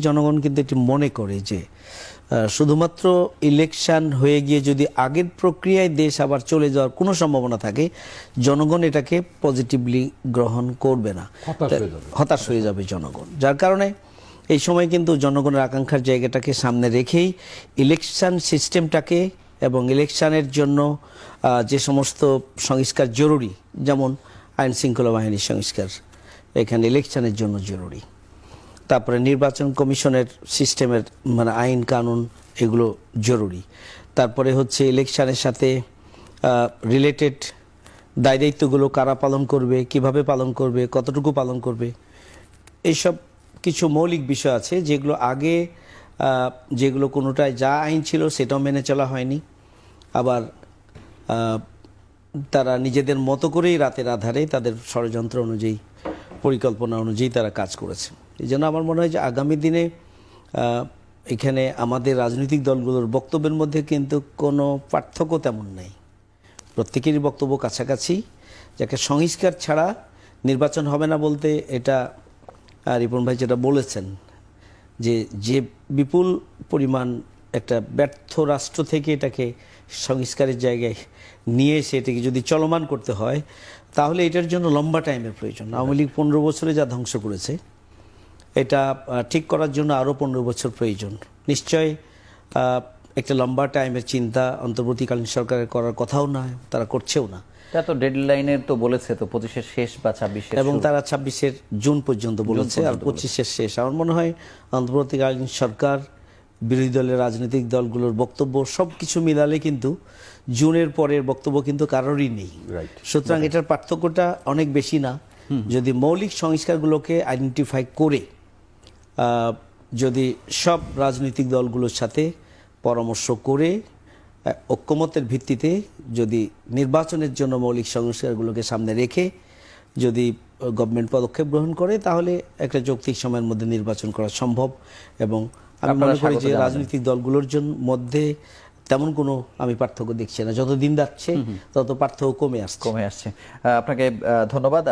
জনগণ কিন্তু এটি মনে করে যে শুধুমাত্র ইলেকশন হয়ে গিয়ে যদি আগের প্রক্রিয়ায় দেশ আবার চলে যাওয়ার কোনো সম্ভাবনা থাকে জনগণ এটাকে পজিটিভলি গ্রহণ করবে না। হতাশ হয়ে যাবে। জনগণ। যার কারণে এই সময় কিন্তু জনগণের আকাঙ্ক্ষার জায়গাটাকে সামনে রেখেই ইলেকশন সিস্টেমটাকে এবং ইলেকশনের জন্য যে সমস্ত সংস্কার জরুরি যেমন আইন শৃঙ্খলা বাহিনীর সংস্কার এখানে ইলেকশনের জন্য জরুরি। তারপরে নির্বাচন কমিশনের সিস্টেমের মানে আইন, কানুন এগুলো জরুরি। তারপরে হচ্ছে ইলেকশনের সাথে রিলেটেড দায় দায়িত্বগুলো কারা পালন করবে, কীভাবে পালন করবে, কতটুকু পালন করবে এইসব কিছু মৌলিক বিষয় আছে যেগুলো আগে যেগুলো কোনোটায় যা আইন ছিল সেটাও মেনে চলা হয়নি। আবার তারা নিজেদের মতো করেই রাতের আধারে তাদের ষড়যন্ত্র অনুযায়ী, পরিকল্পনা অনুযায়ী তারা কাজ করেছে। এই জন্য আমার মনে হয় যে আগামী দিনে এখানে আমাদের রাজনৈতিক দলগুলোর বক্তব্যের মধ্যে কিন্তু কোনো পার্থক্য তেমন নেই। প্রত্যেকেরই বক্তব্য কাছাকাছি। যাকে সংস্কার ছাড়া নির্বাচন হবে না বলতে এটা রিপন ভাই যেটা বলেছেন, যে যে বিপুল পরিমাণ একটা ব্যর্থ রাষ্ট্র থেকে এটাকে সংস্কারের জায়গায় নিয়ে এসে এটাকে যদি চলমান করতে হয়, তাহলে এটার জন্য লম্বা টাইমের প্রয়োজন। আওয়ামী লীগ পনেরো বছরে যা ধ্বংস করেছে এটা ঠিক করার জন্য আরও পনেরো বছর প্রয়োজন। নিশ্চয় একটা লম্বা টাইমের চিন্তা অন্তর্বর্তীকালীন সরকারের করার কথাও না তারা করছেও না। এটা তো ডেডলাইনের তো বলেছে তো পঁচিশের শেষ বা ছাব্বিশের এবং তারা ছাব্বিশের জুন পর্যন্ত বলেছে আর পঁচিশের শেষ। আমার মনে হয় অন্তর্বর্তীকালীন সরকার বিরোধী দলের রাজনৈতিক দলগুলোর বক্তব্য সব কিছু মিলালে কিন্তু জুনের পরের বক্তব্য কিন্তু কারোরই নেই. সুতরাং এটার পার্থক্যটা অনেক বেশি না। যদি মৌলিক সংস্কারগুলোকে আইডেন্টিফাই করে যদি সব রাজনৈতিক দলগুলোর সাথে পরামর্শ করে ঐক্যমতের ভিত্তিতে যদি নির্বাচনের জন্য মৌলিক সংস্কারগুলোকে সামনে রেখে যদি গভর্নমেন্ট পদক্ষেপ গ্রহণ করে তাহলে একটা যৌক্তিক সময়ের মধ্যে নির্বাচন করা সম্ভব। এবং আমি মনে করি যে রাজনৈতিক দলগুলোর জন্য মধ্যে তেমন কোনো আমি পার্থক্য দেখছি না। যত দিন যাচ্ছে তত পার্থক্য কমে আসছে। কমে আসছে। আপনাকে ধন্যবাদ।